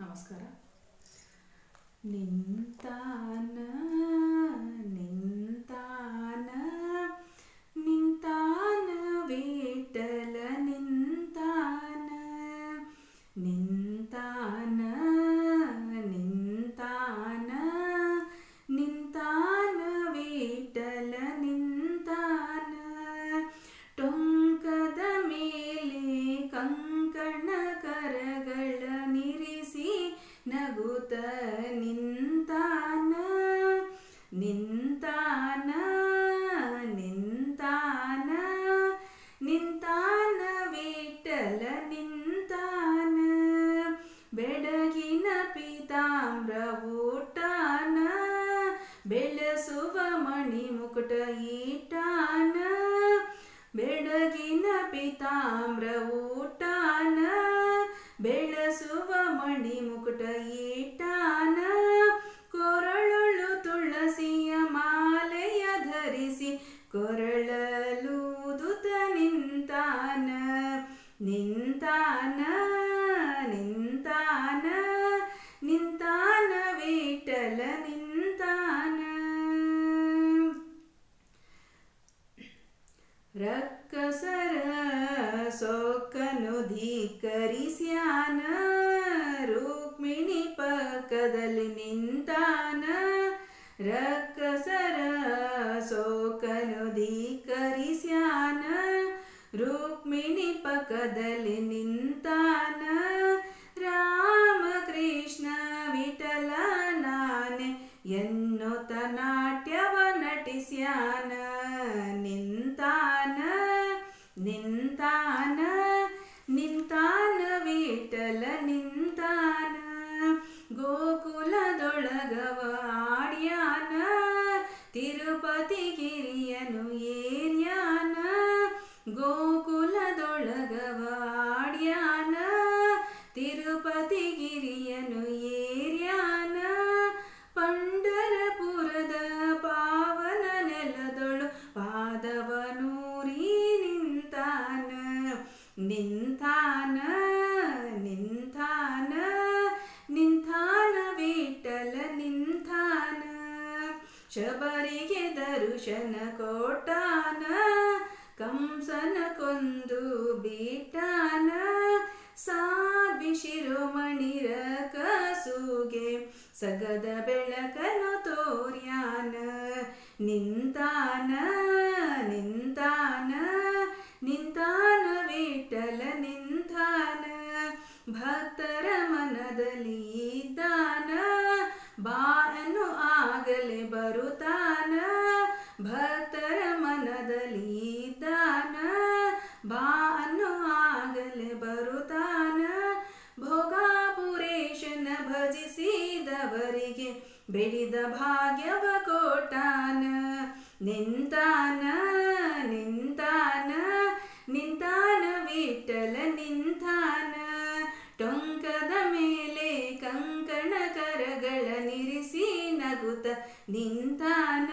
ನಮಸ್ಕಾರ ನಿಂತಾನ ನಿಂತಾನ ನಗುತ್ತ ನಿಂತಾನ ನಿಂತಾನ ನಿಂತಾನ ನಿಂತಾನ ವಿಠಲ ನಿಂತಾನ. ಬೆಡಗಿನ ಪೀತಾಮ್ರ ಊಟಾನ ಬೆಳೆಸುವ ಮಣಿ ಮುಕುಟ ಈಟಾನ. ಬೆಡಗಿನ ಪಿತಾಮ್ರ ಊಟಾನ ಬೆಳೆಸುವ ಮಣಿ ಮುಕುಟ ಈಟಾನ ಮಾಲೆಯ ಧರಿಸಿ ಕೊರಳಲೂದುತ ನಿಂತಾನ ನಿಂತಾನ ನಿಂತಾನ ನಿಂತಾನ ವಿಠಲ ನಿಂತಾನ. ರಕ್ಕಸರ ಸೊಕ್ಕನು ಧಿಕ್ಕರಿಸ್ಯಾನ ರುಕ್ಮಿಣಿ ಪಕ್ಕದಲ್ಲಿ ನಿಂತಾನ. ರಕ್ಕಸರ ಸೋಕನು ಧೀಕರಿಸ್ಯಾನ ರುಕ್ಮಿಣಿ ಪಕ್ಕದಲ್ಲಿ ನಿಂತಾನ ರಾಮ ಕೃಷ್ಣ ವಿಠಲ ನಾನೆ ಎನ್ನುತ್ತ ನಾಟ್ಯವ ನಟಿಸ್ಯಾನ, ನಿಂತಾನ ನಿಂತಾನ ನಿಂತಾನ ವಿಠಲ ನಿಂತಾನ, ಗೋಕುಲದೊಳಗವ ತಿರುಪತಿ ಗಿರಿಯನು ಏರ್ಯಾನ ಗೋಕುಲದೊಳಗವ ಶಬರಿಗೆ ದರುಶನ ಕೋಟಾನ ಕಂಸನ ಕೊಂದು ಬೀಟಾನ ಸಾಬಿ ಶಿರೋಮಣಿರ ಕಸುಗೆ ಸಗದ ಬೆಳಕನು ತೋರ್ಯಾನ, ನಿಂತಾನ ನಿಂತಾನ ನಿಂತಾನ, ವಿಠಲ ನಿಂತಾನ, ಭಕ್ತರ ಮನದಲ್ಲಿ ಭಜಿಸಿದವರಿಗೆ ಬೆಳಿದ ಭಾಗ್ಯವ ಕೋಟಾನ. ನಿಂತಾನ ನಿಂತಾನ ನಿಂತಾನ, ವಿಠಲ ನಿಂತಾನ. ಟೊಂಕದ ಮೇಲೆ ಕಂಕಣ ಕರಗಳ ನಿರಿಸಿ ನಗುತ ನಿಂತಾನ.